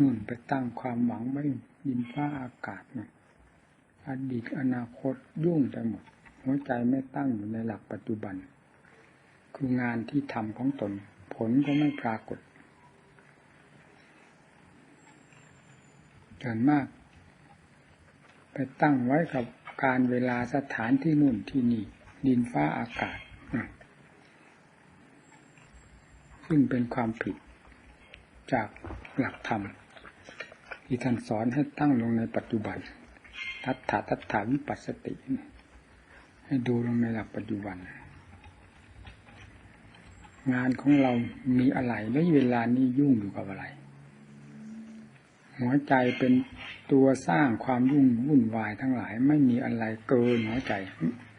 นู่นไปตั้งความหวังไว้ดินฟ้าอากาศนะอดีตอนาคตยุ่งไปหมด หัวใจไม่ตั้งอยู่ในหลักปัจจุบัน คืองานที่ทำของตน ผลก็ไม่ปรากฏเกินมาก ไปตั้งไว้กับการเวลาสถานที่นู่นที่นี่ ดินฟ้าอากาศนะซึ่งเป็นความผิดจากหลักธรรม ที่ท่านสอนให้ตั้งลงในปัจจุบัน ทัฏฐาทัฏฐาวิปัสสติ ให้ดูลงในหลักปัจจุบัน งานของเรามีอะไรและเวลานี้ยุ่งอยู่กับอะไร หัวใจเป็นตัวสร้างความยุ่งวุ่นวายทั้งหลาย ไม่มีอะไรเกินหัวใจ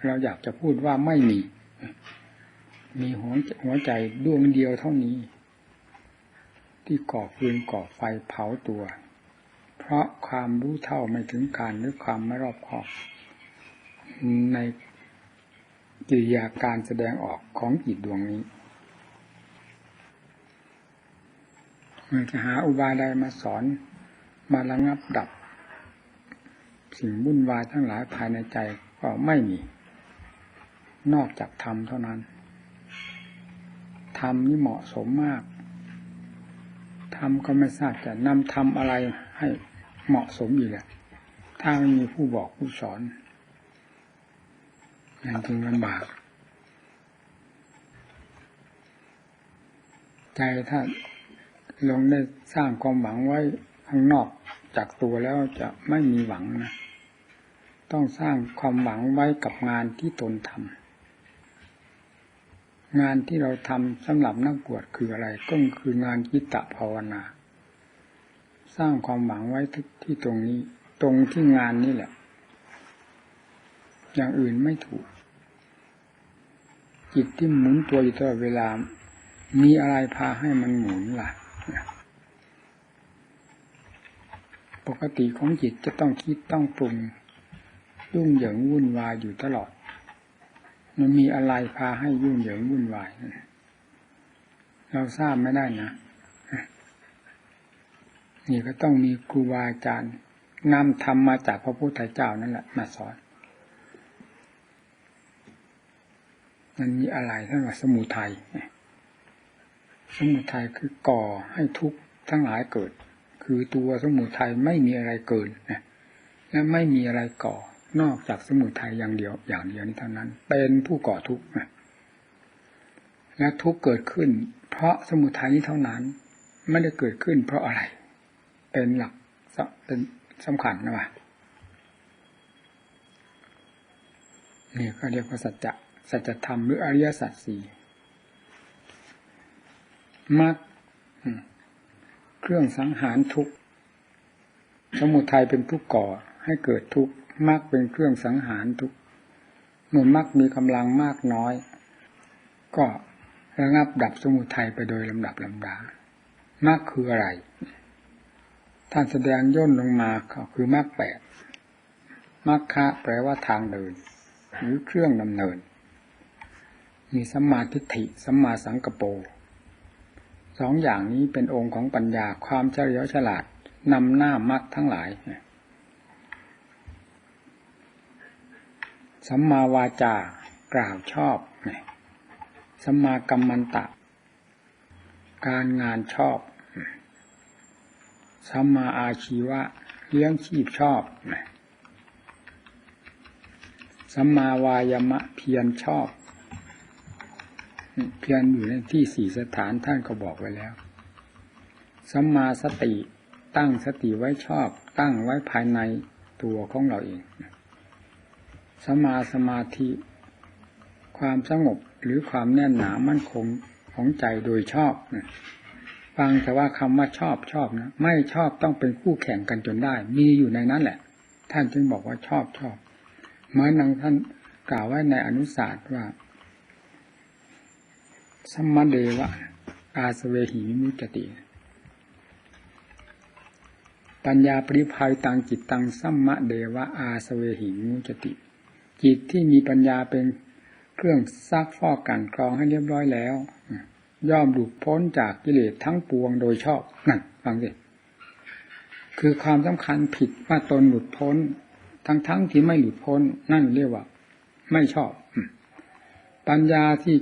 เราอยากจะพูดว่าไม่มี มีหัวหัวใจดวงเดียวเท่านี้ ที่ก่อฟืนก่อไฟเผาตัว ราะความรู้เท่าไม่ถึงการหรือความไม่รอบคอบในกิริยาการแสดงออกของจิตดวงนี้มันจะหาอุบายใดมาสอนมาระงับดับ สิ่งวุ่นวายทั้งหลายภายในใจก็ไม่มี นอกจากธรรมเท่านั้นธรรมนี่เหมาะสมมากธรรมก็ไม่ทราบจะนำธรรมอะไรให้ เหมาะสมอีกแหละถ้าไม่มีผู้บอกผู้สอนยังจึงลำบากใจถ้าลงได้สร้างความหวังไว้ข้างนอกจากตัวแล้วจะไม่มีหวังนะ ต้องสร้างความหวังไว้กับงานที่ตนทำงานที่เราทำสำหรับนักบวชคืออะไร ก็คืองานกิตตภาวนา สร้างความหวังไว้ที่ตรงนี้ ตรงที่งานนี่แหละ อย่างอื่นไม่ถูก จิตที่หมุนตัวอยู่ตลอดเวลา มีอะไรพาให้มันหมุนล่ะ ปกติของจิตจะต้องคิดต้องปรุงยุ่งเหยิงวุ่นวายอยู่ตลอด มันมีอะไรพาให้ยุ่งเหยิงวุ่นวาย เราทราบไม่ได้นะ นี่ก็ต้องมีครูบาอาจารย์นำธรรมมาจากพระพุทธเจ้านั่นแหละ มาสอนมันมีอะไรท่านว่าสมุทัยสมุทัยคือก่อให้ทุกข์ทั้งหลายเกิด คือตัวสมุทัยไม่มีอะไรเกินนะและไม่มีอะไรก่อนอกจากสมุทัยอย่างเดียว อย่างเดียวนี้เท่านั้น เป็นผู้ก่อทุกข์นะและทุกข์เกิดขึ้น เพราะสมุทัยนี้เท่านั้น ไม่ได้เกิดขึ้นเพราะอะไร เป็นหลักเป็นสำคัญนะวะนี่ก็เรียกว่าสัจจะสัจธรรมหรืออริยสัจสี่มรรคเครื่องสังหารทุกข์สมุทัยเป็นผู้ก่อให้เกิดทุกข์มรรคเป็นเครื่องสังหารทุกข์เมื่อมรรคมีกำลังมากน้อย ก็ระงับดับสมุทัยไปโดยลำดับลำดามรรคคืออะไร ท่านแสดงย่นลงมาก็คือมรรคแปดมรรคะแปลว่าทางเดิน หรือเครื่องดำเนิน มีสัมมาทิฏฐิสัมมาสังกปรสองอย่างนี้เป็นองค์ของปัญญาความเฉลียวฉลาดนำหน้ามัดทั้งหลาย สัมมาวาจากล่าวชอบ สัมมากัมมันตะ การงานชอบ สัมมาอาชีวะเลี้ยงชีพชอบสัมมาวายมะเพียรชอบ เพียรอยู่ในที่สี่สถานท่านก็บอกไว้แล้วสัมมาสติตั้งสติไว้ชอบ ตั้งไว้ภายในตัวของเราเองสัมมาสมาธิ ความสงบหรือความแน่นหนามั่นคงของใจโดยชอบนะ ฟังแต่ว่าคำว่าชอบชอบนะไม่ชอบต้องเป็นคู่แข่งกันจนได้ มีอยู่ในนั้นแหละ ท่านจึงบอกว่าชอบชอบเหมือนังท่านกล่าวไว้ในอนุศาสตร์ว่าสัมมาเดวะอาสเวหิมุจติ ปัญญาปริภัยตังจิตตังสัมมาเดวะอาสเวหิมุจติ จิตที่มีปัญญาเป็นเครื่องซักฟอกกันกรองให้เรียบร้อยแล้ว ย่อมหลุดพ้นจากกิเลสทั้งปวงโดยชอบนั่นฟังสิคือความสำคัญผิดว่าตนหลุดพ้น ทั้งๆทที่ไม่หลุดพ้นนั่นเรียกว่า ไม่ชอบ ปัญญาที่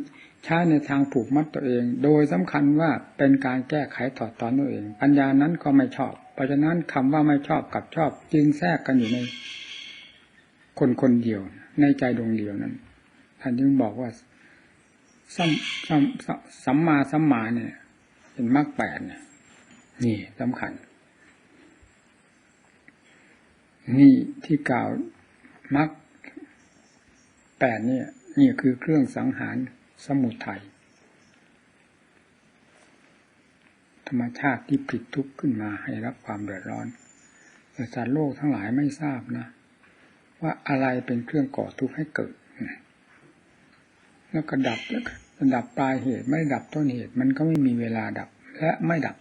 ใช้ในทางผูกมัดตัวเอง โดยสำคัญว่าเป็นการแก้ไขถอดถอนตัวเอง ปัญญานั้นก็ไม่ชอบ เพราะฉะนั้นคำว่าไม่ชอบกับชอบ จึงแทรกกันอยู่ใน คนคนเดียว ในใจดวงเดียวนั้นท่านจึงบอกว่า สัมสัมสัมมาสัมมาเนี่ย เป็นมรรคแปดเนี่ยนี่สำคัญ นี่ที่กล่าวมรรคแปดเนี่ย นี่คือเครื่องสังหารสมุทัยธรรมชาติที่ผลิตทุกข์ขึ้นมาให้รับความเดือดร้อนแต่สัตว์โลกทั้งหลายไม่ทราบนะ ว่าอะไรเป็นเครื่องก่อทุกข์ให้เกิด แล้วก็ดับแล้วก็ดับปลายเหตุไม่ดับต้นเหตุ มันก็ไม่มีเวลาดับ และไม่ดับ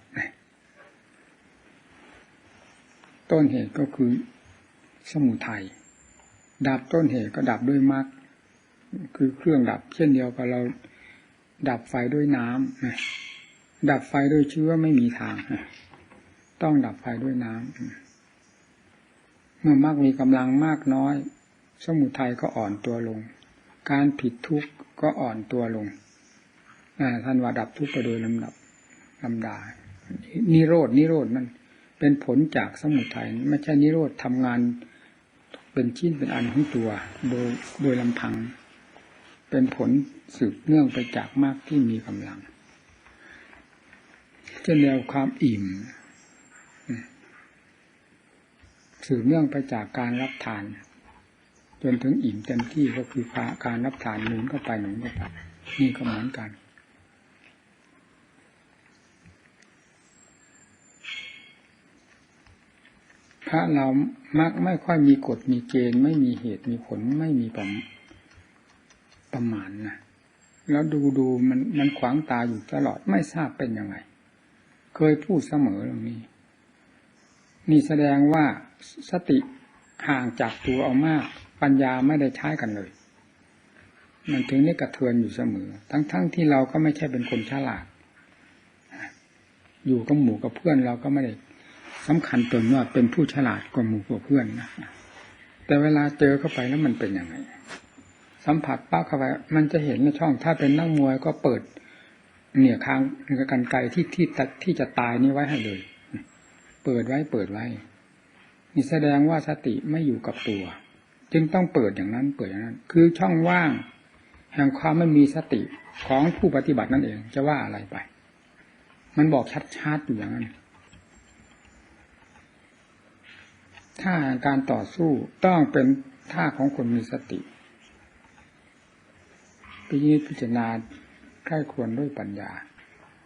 ต้นเหตุก็คือสมุทัยดับต้นเหตุก็ดับด้วยมรรคคือเครื่องดับ เช่นเดียวกับเราดับไฟด้วยน้ำดับไฟด้วยเชื้อไม่มีทางต้องดับไฟด้วยน้ำเมื่อมรรคมีกำลังมากน้อย สมุทัยก็อ่อนตัวลง การผิดทุกข์ ก็อ่อนตัวลงท่านว่าดับทุกข์ไปโดยลำดับลำดา นิโรดนิโรดนั่นเป็นผลจากสมุทัยไม่ใช่นิโรธทำงานเป็นชิ้นเป็นอันของตัว โดยโดยลำพัง เป็นผลสืบเนื่องไปจากมากที่มีกำลังเช่นเดียวความอิ่มสืบเนื่องไปจากการรับทาน จนถึงอิ่มเต็มที่ก็คือการรับทานหนุนเข้าไปหนุนเข้าไปนี่ก็เหมือนกัน พระเรามักไม่ค่อยมีกฎมีเกณฑ์ไม่มีเหตุมีผลไม่มีประประมาณนะแล้วดูดูมันมันขวางตาอยู่ตลอดไม่ทราบเป็นยังไง เคยพูดเสมอตรงนี้ นี่แสดงว่าสติห่างจากตัวเอามาก ปัญญาไม่ได้ใช้กันเลย มันถึงได้กระเทือนอยู่เสมอ ทั้งๆทที่เราก็ไม่ใช่เป็นคนฉลาด อยู่กับหมู่กับเพื่อนเราก็ไม่ได้สำคัญตนว่าเป็นผู้ฉลาดกว่าหมู่กว่าเพื่อนนะแต่เวลาเจอเข้าไปแล้วมันเป็นยังไง สัมผัสป้าเข้าไปมันจะเห็นในช่อง ถ้าเป็นนักมวยก็เปิด เหนี่ยค้างกันไกลที่ที่ที่จะตายนี้ไว้ให้เลย เปิดไว้เปิดไว้นี่แสดงว่าสติไม่อยู่กับตัว จึงต้องเปิดอย่างนั้นเปิดอย่างนั้น คือช่องว่าง แห่งความไม่มีสติของผู้ปฏิบัตินั่นเอง จะว่าอะไรไป มันบอกชัดๆอยู่อย่างนั้นท่าการต่อสู้ต้องเป็นท่าของคนมีสติพิจิตพิจารณาใคร่ควรด้วยปัญญา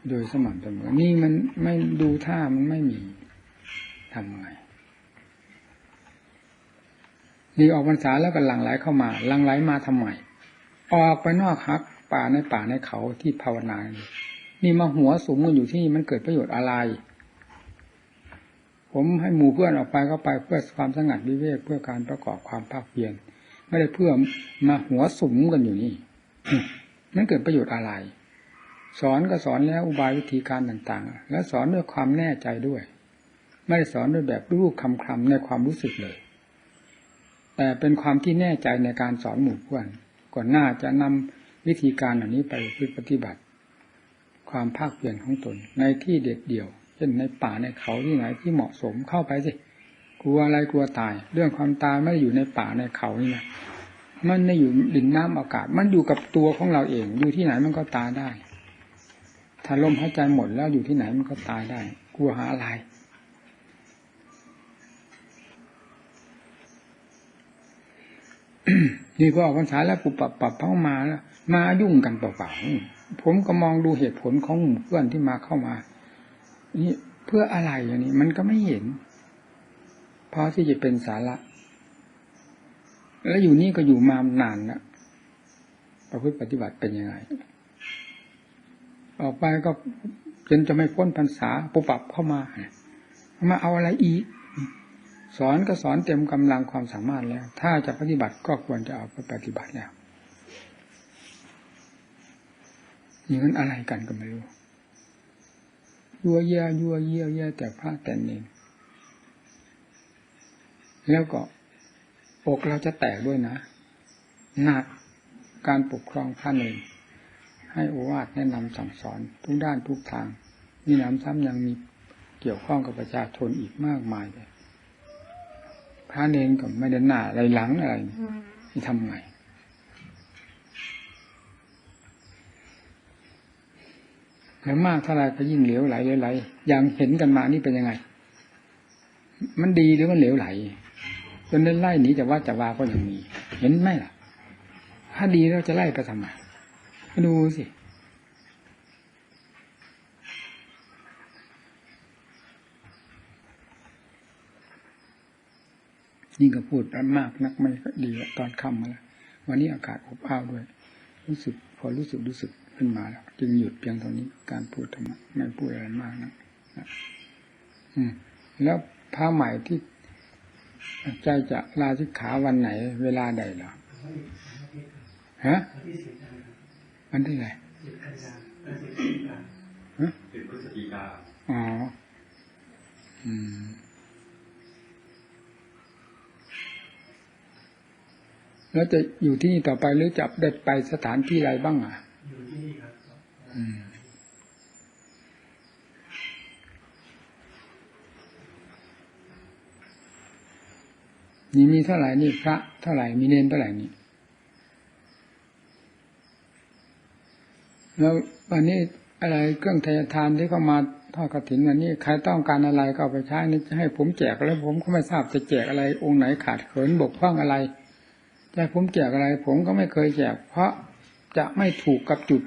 โดยสม่ำเสมอ นี่มันไม่ดูท่ามันไม่มีทำไง นี่ออกพรรษาแล้วก็หลั่งไหลเข้ามาหลั่งไหลมาทำไมออกไปนอกฮักป่าในป่าในเขาที่ภาวนานี่มาหัวสูงกันอยู่ที่นี่มันเกิดประโยชน์อะไร ผมให้หมู่เพื่อนออกไปก็ไปเพื่อความสงัดวิเวกเพื่อการประกอบความภาคเพียรไม่ได้เพื่อมาหัวสุมกันอยู่นี่นั่นเกิดประโยชน์อะไร สอนก็สอนแล้วอุบายวิธีการต่างๆ และสอนด้วยความแน่ใจด้วย ไม่ได้สอนด้วยแบบรูปคำคำในความรู้สึกเลย แต่เป็นความที่แน่ใจในการสอนหมู่เพื่อนก่อนหน้าจะนำวิธีการเหล่านี้ไปปฏิบัติ ความภาคเพียรของตน ในที่เด็ดเดี่ยว เช่นในป่าในเขาที่ไหนที่เหมาะสมเข้าไปสิกลัวอะไรกลัวตาย เรื่องความตายไม่ได้อยู่ในป่าในเขานี่นะมันไม่อยู่ดินน้ำอากาศ มันอยู่กับตัวของเราเอง อยู่ที่ไหนมันก็ตายได้ ถ้าลมหายใจหมดแล้วอยู่ที่ไหนมันก็ตายได้ กลัวหาอะไร นี่พอออกพรรษาแล้วปุบปับปับเข้ามาแล้วมายุ่งกันเปล่าๆผมก็มองดูเหตุผลของเพื่อนที่มาเข้ามา นี่เพื่ออะไรอย่างนี้ มันก็ไม่เห็นพอที่จะเป็นสาระ แล้วอยู่นี่ก็อยู่มานานแล้วประพฤติปฏิบัติเป็นยังไง ออกไปก็จนจะไม่พ้นพรรษาปุบปับเข้ามา มาเอาอะไรอีก สอนก็สอนเต็มกำลังความสามารถแล้ว ถ้าจะปฏิบัติก็ควรจะเอาไปปฏิบัติแล้วนี่มันอะไรกันก็ไม่รู้ยัวเยียยัวเยียเยียแต่พระแต่เนนแล้วก็อกเราจะแตกด้วยนะหนักการปกครองพระเนรให้อวาทแนะนำสั่งสอนทุกด้านทุกทางมีน้ำซ้ำยังมีเกี่ยวข้องกับประชาชนอีกมากมายเลย พระเนรก็ไม่ได้หน้าอะไรหลังอะไรนี่ทำไงแล้วมากเท่าไรก็ยิ่งเหลวไหลเหลวไหล อย่างเห็นกันมานี่เป็นยังไง มันดีหรือมันเหลวไหลจนได้ไล่หนีจากว่าจากวาก็ยังมี เห็นไหมล่ะ ถ้าดีเราจะไล่ไปทำไมก็ดูสิ นี่ก็พูดมากนักไม่ดีตอนค่ำมาแล้ววันนี้อากาศอบอ้าวด้วย รู้สึกพอรู้สึกรู้สึกขึ้นมาแล้ว จึงหยุดเพียงเท่านี้การพูดธรรมะไม่พูดอะไรมากนะอืม แล้วพระใหม่ที่ใจจะลาสิกขาวันไหน เวลาใดเหรอฮะวันที่ไหนฮะเป็นพฤศจิกาอ๋อ อืม แล้วจะอยู่ที่นี่ต่อไปหรือจะได้ไปสถานที่อะไรบ้างอะอยู่ที่นี่ครับอืมนี่มีเท่าไหร่นี่พระเท่าไหร่มีเนนเท่าไหร่นี่แล้ววันนี้อะไรเครื่องทายทานที่เข้ามาทอดกระถินวันนี้ใครต้องการอะไรก็เอาไปใช้นี่จะให้ผมแจกแล้วผมก็ไม่ทราบจะแจกอะไรองค์ไหนขาดเขินบกพร่องอะไร จะให้ผมแจกอะไร ผมก็ไม่เคยแจกเพราะจะไม่ถูกกับจุด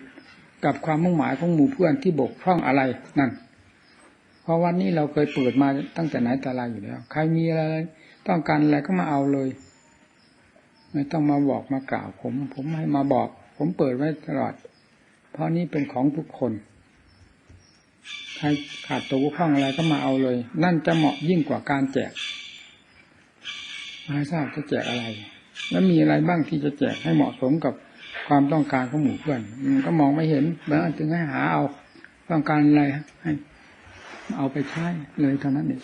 กับความมุ่งหมายของหมู่เพื่อนที่บกพร่องอะไรนั่น เพราะวันนี้เราเคยเปิดมาตั้งแต่ไหนแต่ไรอยู่แล้ว ใครมีอะไรต้องการอะไรก็มาเอาเลย ไม่ต้องมาบอกมากล่าว ผม ผมให้มาบอก ผมเปิดไว้ตลอด เพราะนี้เป็นของทุกคน ใครขาดตัวบกพร่องอะไรก็มาเอาเลย นั่นจะเหมาะยิ่งกว่าการแจกไม่ทราบจะแจกอะไร แล้วมีอะไรบ้างที่จะแจกให้เหมาะสมกับความต้องการของหมู่เพื่อนมันก็มองไม่เห็นแล้วจึงให้หาเอาต้องการอะไรให้เอาไปใช้เลยเท่านั้นเอง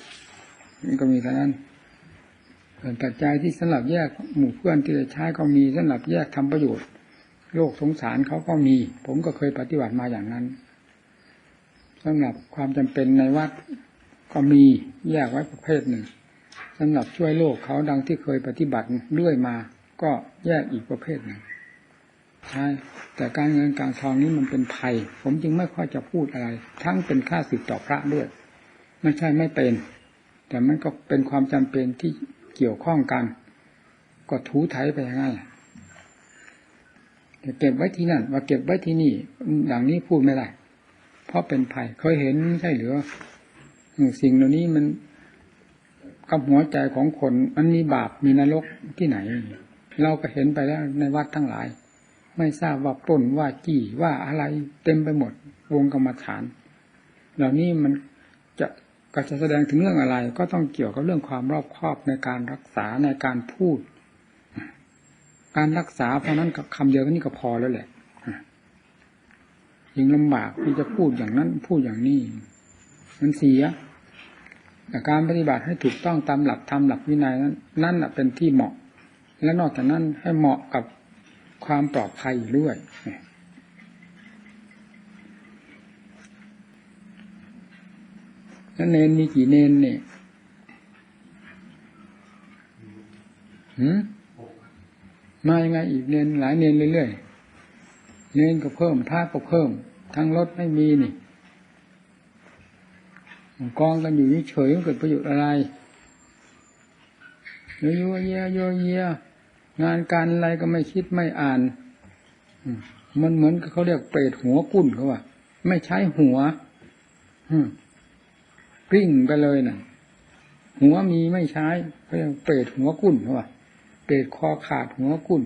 มันก็มีเท่านั้นส่วนปัจจัยที่สำหรับแยกหมู่เพื่อนที่จะใช้ก็มีสำหรับแยกทำประโยชน์ โลกสงสารเขาก็มี ผมก็เคยปฏิบัติมาอย่างนั้นสำหรับความจำเป็นในวัดก็มีแยกไว้ประเภทหนึ่ง สำหรับช่วยโลกเขาดังที่เคยปฏิบัติเรื่อยมา ก็แยกอีกประเภทหนึ่งใช่แต่การเงินการทองนี้มันเป็นภัย ผมจึงไม่ค่อยจะพูดอะไร ทั้งเป็นค่าสิทธิ์ต่อพระด้วยไม่ใช่ไม่เป็น แต่มันก็เป็นความจำเป็นที่เกี่ยวข้องกัน ก็ถูไถไปยังไงจะเก็บไว้ที่นั่นว่าเก็บไว้ที่นี่อย่างนี้พูดไม่ได้เพราะเป็นภัยเคยเห็นใช่หรือสิ่งเหล่านี้มัน กับหัวใจของคนมันมีบาปมีนรกที่ไหน เราก็เห็นไปแล้วในวัดทั้งหลาย ไม่ทราบว่าปล้นว่าจี้ว่าอะไรเต็มไปหมด วงกรรมฐาน เหล่านี้มันจะก็จะแสดงถึงเรื่องอะไร ก็ต้องเกี่ยวกับเรื่องความรอบคอบในการรักษาในการพูด การรักษาเพราะนั้นกับคำเดียวนี้ก็พอแล้วแหละยิ่งลำบากที่จะพูดอย่างนั้นพูดอย่างนี้ มันเสีย แต่การปฏิบัติให้ถูกต้องตามหลักธรรมหลักวินัยนั้นนั่นเป็นที่เหมาะ และนอกจากนั้นให้เหมาะกับความปลอดภัยด้วยแล้วเนนมีกี่เนนเนี่ยหืมมายังไงอีกเนนหลายเนนเรื่อยๆเนนก็เพิ่มพระก็เพิ่ม ทั้งรถไม่มีนี่ กองกันอยู่เฉยมันเกิดประโยชน์อะไรโยโยเยโยเยงานการอะไรก็ไม่คิดไม่อ่านมันเหมือนเขาเรียกเปรตหัวกุ้นเขาว่า ไม่ใช้หัวกลิ้งไปเลยน่ะ หัวมีไม่ใช้เขาเรียกเปรตหัวกุ้นเขาว่าเปรตคอขาดหัวกุ้น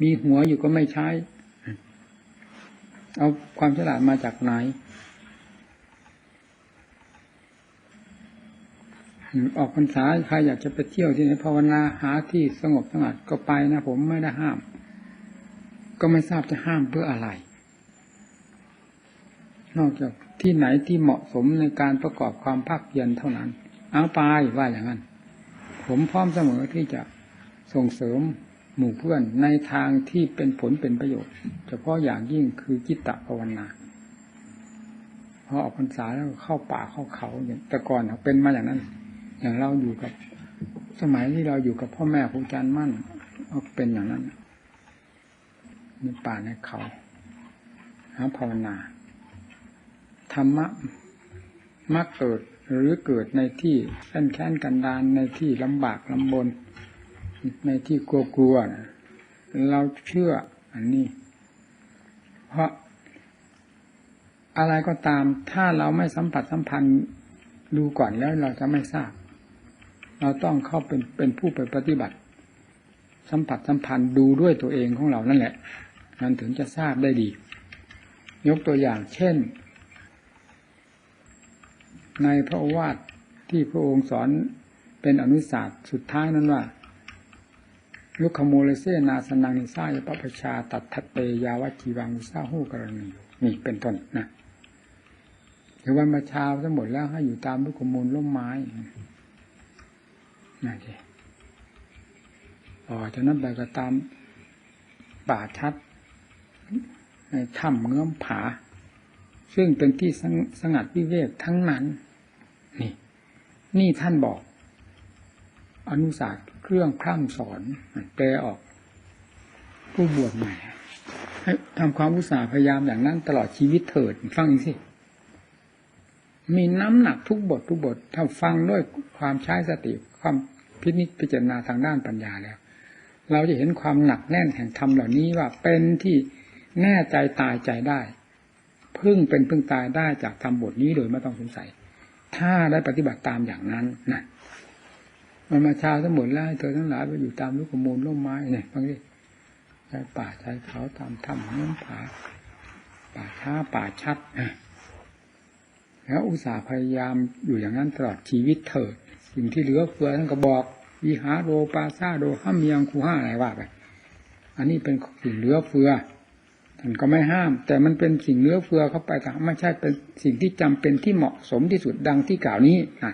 มีหัวอยู่ก็ไม่ใช้ เอาความฉลาดมาจากไหน ออกพรรษาใครอยากจะไปเที่ยวที่ไหนภาวนาหาที่สงบสงัดก็ไปนะผมไม่ได้ห้าม ก็ไม่ทราบจะห้ามเพื่ออะไร นอกจากที่ไหนที่เหมาะสมในการประกอบความภาคเพียรเท่านั้น เอาไปว่าอย่างนั้น ผมพร้อมเสมอที่จะส่งเสริมหมู่เพื่อนในทางที่เป็นผลเป็นประโยชน์ เฉพาะอย่างยิ่งคือจิตตภาวนาพอออกพรรษาแล้วเข้าป่าเข้าเขาอย่างแต่ก่อนเป็นมาอย่างนั้น อย่างเราอยู่กับ สมัยที่เราอยู่กับพ่อแม่ครูอาจารย์มั่นก็เป็นอย่างนั้นในป่าในเขาหาภาวนาธรรมะมักเกิดหรือเกิดในที่แค้นแค้นกันดานในที่ลำบากลำบน ในที่กลัวกลัวนะเราเชื่ออันนี้ เพราะอะไรก็ตาม ถ้าเราไม่สัมผัสสัมพันธ์ดูก่อนแล้วเราจะไม่ทราบ เราต้องเข้าเป็นเป็นผู้ไปปฏิบัติ สัมผัสสัมพันธ์ดูด้วยตัวเองของเรานั่นแหละมันถึงจะทราบได้ดี ยกตัวอย่างเช่น ในพระวาทที่พระองค์สอนเป็นอนุศาสตร์สุดท้ายนั้นว่าลุคโมเลเซนาสนังนิสายปปชาตัดทัตเตยาวจีวังวิสาหูกรณีนี่เป็นต้นนะถือวันมาเช้าทั้งหมดแล้วให้อยู่ตามลุคโมลล่มไม้ นั่นเองต่อจากนั้นไปก็ตามป่าชัดถ้ำเงื้อมผา ซึ่งเป็นที่สงัดวิเวกทั้งนั้น นี่ นี่ท่านบอก อนุศาสตร์เครื่องคร่ำสอนแปลออก ผู้บวชใหม่ให้ทำความอุตสาห์พยายามอย่างนั้นตลอดชีวิตเถิด ฟังอีกสิมีน้ำหนักทุกบททุกบท ถ้าฟังด้วยความใช้สติความ พินิจพิจารณาทางด้านปัญญาแล้ว เราจะเห็นความหนักแน่นแห่งธรรมเหล่านี้ว่าเป็นที่แน่ใจตายใจได้ พึ่งเป็นพึ่งตายได้จากธรรมบทนี้โดยไม่ต้องสงสัย ถ้าได้ปฏิบัติตามอย่างนั้นนะมันมาชาทั้งหมดแล้วเธอทั้งหลายไปอยู่ตามลูกขมูลร่มไม้เนี่ยฟังดิใช้ป่าใช้เขาตามถ้ำเนื้อผาป่าช้าป่าชัดแล้วอุตส่าห์พยายามอยู่อย่างนั้นตลอดชีวิตเถิด สิ่งที่เหลือเฟือท่านก็บอกวิหาโรปาซาโดห้ามเมียงคูห้าอะไรว่าไปอันนี้เป็นสิ่งเหลือเฟือท่านก็ไม่ห้าม แต่มันเป็นสิ่งเหลือเฟือเข้าไปแต่ไม่ใช่เป็นสิ่งที่จำเป็นที่เหมาะสมที่สุดดังที่กล่าวนี้นะ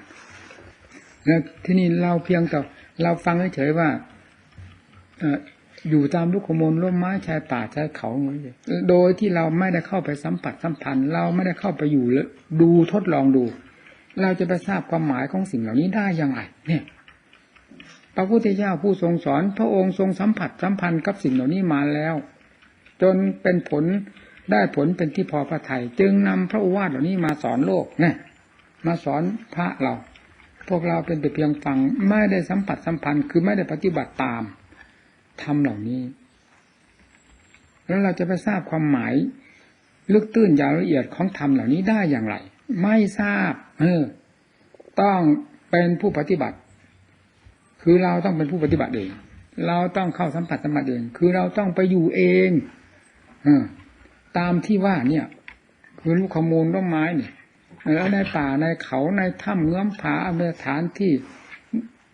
แล้วที่นี่เราเพียงแต่เราฟังเฉยๆว่าอยู่ตามลูกขมลร่มไม้ชายป่าชายเขาโดยที่เราไม่ได้เข้าไปสัมผัสสัมพันธ์ เราไม่ได้เข้าไปอยู่ดูทดลองดู เราจะไปทราบความหมายของสิ่งเหล่านี้ได้อย่างไร เนี่ย พระพุทธเจ้าผู้ทรงสอน พระองค์ทรงสัมผัสสัมพันธ์กับสิ่งเหล่านี้มาแล้ว จนเป็นผลได้ผลเป็นที่พอพระทยัยจึงนำพระโอวาทเหล่านี้มาสอนโลกเนี่ยมาสอนพระเรา พวกเราเป็นแต่เพียงฟังไม่ได้สัมผัสสัมพันธ์คือไม่ได้ปฏิบัติตามทำเหล่านี้ แล้วเราจะไปทราบความหมาย ลึกตื้นยาวละเอียดของธรรมเหล่านี้ได้อย่างไร ไม่ทราบ เออ ต้องเป็นผู้ปฏิบัติ คือเราต้องเป็นผู้ปฏิบัติเอง เราต้องเข้าสัมผัสสัมผัสเอง คือเราต้องไปอยู่เองเออตามที่ว่าเนี่ย คือลูกขมูลต้นไม้เนี่ยแล้วในป่าในเขาในถ้ำเงื้อมผาอเมฐานที่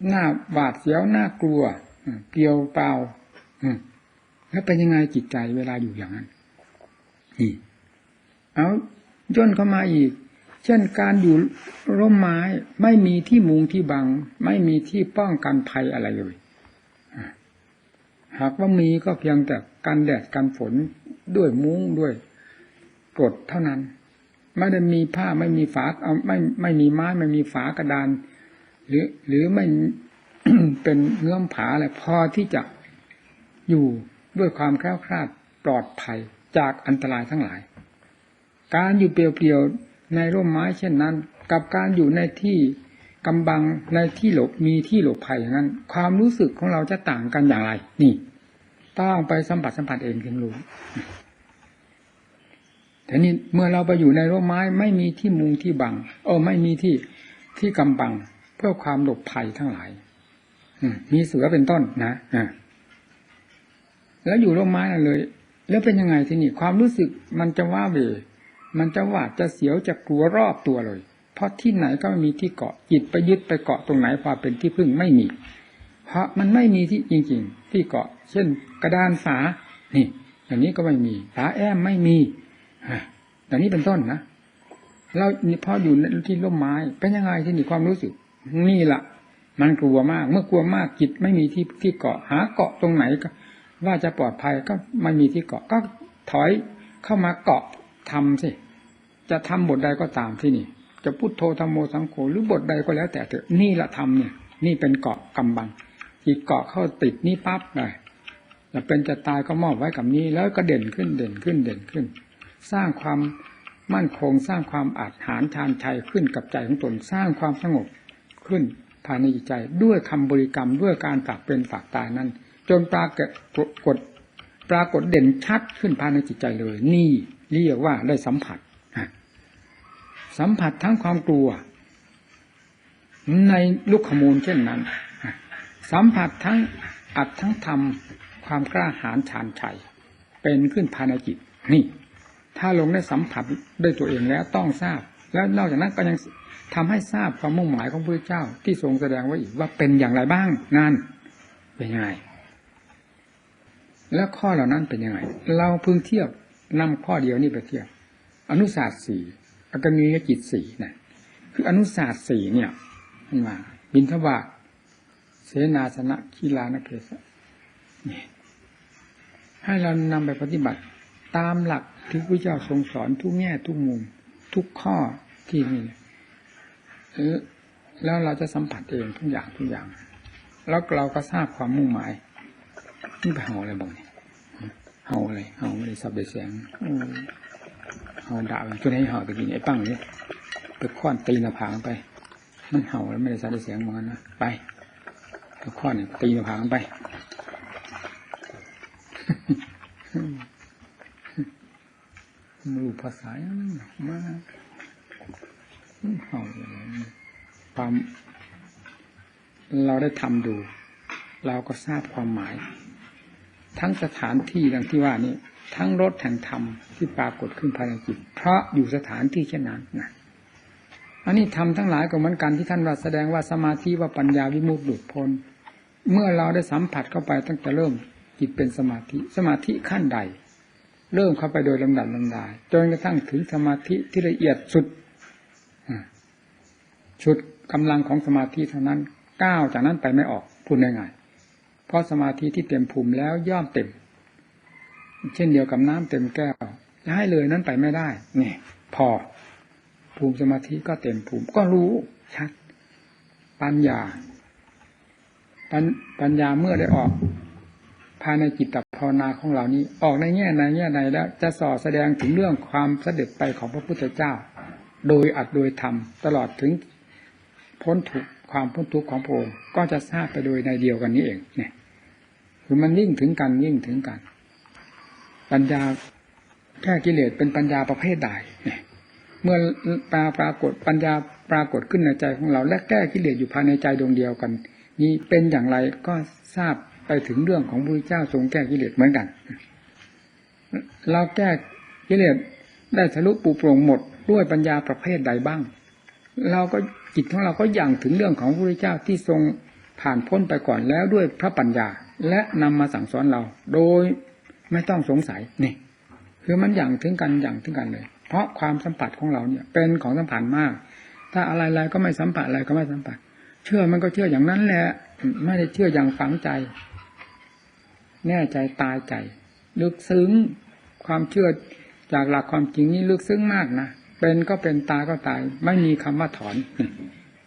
หน้าหวาดเสียวน่ากลัวเปลียวเปล่าแล้วเป็นยังไงจิตใจเวลาอยู่อย่างนั้นนี่เอาย่นเข้ามาอีก เช่นการอยู่ร่มไม้ไม่มีที่มุงที่บัง ไม่มีที่ป้องกันภัยอะไรเลย หากว่ามีก็เพียงแต่กันแดดกันฝนด้วยมุ้งด้วยกรดเท่านั้น ไม่ได้มีผ้าไม่มีฝาเอาไม่ไม่มีไม้ไม่มีฝากระดาน หรือหรือไม่เป็นเงื่อมผาอะไรพอที่จะอยู่ด้วยความแคล้วคลาดปลอดภัยจากอันตรายทั้งหลาย การอยู่เปลี่ยวๆ ในร่มไม้เช่นนั้น กับการอยู่ในที่กำบังในที่หลบมีที่หลบภัยอย่างนั้น ความรู้สึกของเราจะต่างกันอย่างไร นี่ต้องไปสัมผัสสัมผัสเองถึงรู้แต่นี่เมื่อเราไปอยู่ในร่มไม้ไม่มีที่มุงที่บัง เออไม่มีที่ที่กำบัง เพื่อความหลบภัยทั้งหลายมีเสือเป็นต้นนะแล้วอยู่ร่มไม้เลย แล้วเป็นยังไงที่นี้ความรู้สึกมันจะว่าเว มันจะหวาดจะเสียวจะกลัวรอบตัวเลย เพราะที่ไหนก็ไม่มีที่เกาะจิตไปยึดไปเกาะตรงไหนพอเป็นที่พึ่งไม่มี เพราะมันไม่มีที่จริงๆ ที่เกาะ เช่น กระดานฝา นี่อย่างนี้ก็ไม่มีฝาแอมไม่มีอย่างนี้เป็นต้นนะเราพออยู่ที่ร่มไม้เป็นยังไงที่นี่ความรู้สึก นี่แหละมันกลัวมาก เมื่อกลัวมากจิตไม่มีที่ที่เกาะหาเกาะตรงไหนก็ ว่าจะปลอดภัยก็ไม่มีที่เกาะก็ถอยเข้ามาเกาะทำสิ จะทำบทใดก็ตามที่นี่ จะพุทโธธรรมโมสังโฆหรือบทใดก็แล้ว แต่เถอะนี่ละธรรมเนี่ย นี่เป็นเกาะกำบังจิตเกาะเข้าติดนี่ปั๊บเลยจะเป็นจะตายก็มอบไว้กับนี้แล้วก็เด่นขึ้นเด่นขึ้นเด่นขึ้น สร้างความมั่นคงสร้างความอาจหารชานชัยขึ้นกับใจของตนสร้างความสงบขึ้นภายในจิตใจด้วยคำบริกรรมด้วยการฝากเป็นฝากตายนั้น จนปรากฏกฏปรากฏเด่นชัดขึ้นภายในจิตใจเลย นี่เรียกว่าได้สัมผัส สัมผัสทั้งความกลัว ในลูกขมูลเช่นนั้น สัมผัสทั้งอัดทั้งทำความกล้าหาญชาญชัย เป็นขึ้นภายในจิตนี่ ถ้าลงได้สัมผัสด้วยตัวเองแล้วต้องทราบ แล้วนอกจากนั้นก็ยังทำให้ทราบความมุ่งหมายของพระเจ้าที่ทรงแสดงไว้อีกว่าเป็นอย่างไรบ้างนั่นเป็นยังไง แล้วข้อเหล่านั้นเป็นยังไง เราเพิ่งเทียบนำข้อเดียวนี่ไปเทียบ อนุศาสตร์สี่ อกนิยจิตสี่นะคืออนุศาสตร์สี่เนี่ยมันมาบินทบาทเสนาสนะคีลานเพศนี่ให้เรานำไปปฏิบัติ ตามหลักที่พระเจ้าทรงสอนทุกแง่ทุกมุม ทุกข้อที่นี่แล้วเราจะสัมผัสเองทุกอย่างทุกอย่าง แล้วเราก็ทราบความมุ่งหมายนี่ไปเห่าอะไรบ้างเนี่ยเห่าอะไรเห่าไม่ได้สับได้เสียง เห่าด่าจนให้เห่าตะกี้ไอ้ปั้งเนี่ยไปค้อนตีหน้าผางไป มันเห่าแล้วไม่ได้สับได้เสียงเหมือนกันนะไปไปค้อนเนี่ยตีหน้าผางไปมือภาษาอย่างนั้นมากเห่าความเราได้ทำดู เราก็ทราบความหมาย ทั้งสถานที่ดังที่ว่านี้ทั้งรถแห่งธรรมที่ปรากฏขึ้นภายในจิตเพราะอยู่สถานที่เช่นนั้นนะอันนี้ทำทั้งหลายก็เหมือนกันที่ท่านว่าแสดงว่าสมาธิว่าปัญญาวิมุตติหลุดพ้นเมื่อเราได้สัมผัสเข้าไปตั้งแต่เริ่มจิตเป็นสมาธิสมาธิขั้นใด เริ่มเข้าไปโดยลำดับลำดาจนกระทั่งถึงสมาธิที่ละเอียดสุดชุดกำลังของสมาธิเท่านั้นก้าวจากนั้นไปไม่ออกพูดง่ายๆ เพราะสมาธิที่เต็มภูมิแล้วย่อมเต็ม เช่นเดียวกับน้ำเต็มแก้วจะให้เลยนั้นไปไม่ได้เนี่ยพอ ภูมิสมาธิก็เต็มภูมิก็รู้ชัด ปัญญาปัญปัญญาเมื่อได้ออก ภายในจิตตภาวนาของเรานี้ ออกในแง่ในแง่ใดแล้ว จะส่อแสดงถึงเรื่องความเสด็จไปของพระพุทธเจ้า โดยอัดโดยธรรมตลอดถึงพ้นทุก ความพ้นทุกข์ของพระองค์ก็จะทราบไปโดยในเดียวกันนี้เองเนี่ยคือมันยิ่งถึงกันยิ่งถึงกัน ปัญญาแก้กิเลสเป็นปัญญาประเภทใดเนี่ยเมื่อปราปรากฏปัญญาปรากฏขึ้นในใจของเรา และแก้กิเลสอยู่ภายในใจดวงเดียวกัน นี้เป็นอย่างไรก็ทราบไปถึงเรื่องของพระเจ้าทรงแก้กิเลสเหมือนกัน เราแก้กิเลสได้ทะลุปูโปร่งหมดด้วยปัญญาประเภทใดบ้าง เราก็จิตของเราก็อย่างถึงเรื่องของพระพุทธเจ้าที่ทรงผ่านพ้นไปก่อนแล้วด้วยพระปัญญา และนำมาสั่งสอนเรา โดยไม่ต้องสงสัยนี่คือมันอย่างถึงกันอย่างถึงกันเลย เพราะความสัมผัสของเราเนี่ยเป็นของสัมผัสมาก ถ้าอะไรๆก็ไม่สัมผัสอะไรก็ไม่สัมผัส เชื่อมันก็เชื่ออย่างนั้นแหละไม่ได้เชื่ออย่างฝังใจ แน่ใจตายใจ ลึกซึ้งความเชื่อจากหลักความจริงนี่ลึกซึ้งมากนะ เป็นก็เป็นตายก็ตาย ไม่มีคำว่าถอน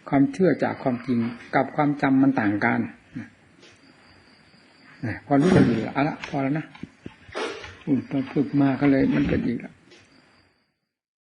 ความเชื่อจากความจริงกับความจำมันต่างกันพอรู้ดีละเอะละพอแล้วนะอุ่นพอฝึกมาก็เลยมันเป็นอีกละ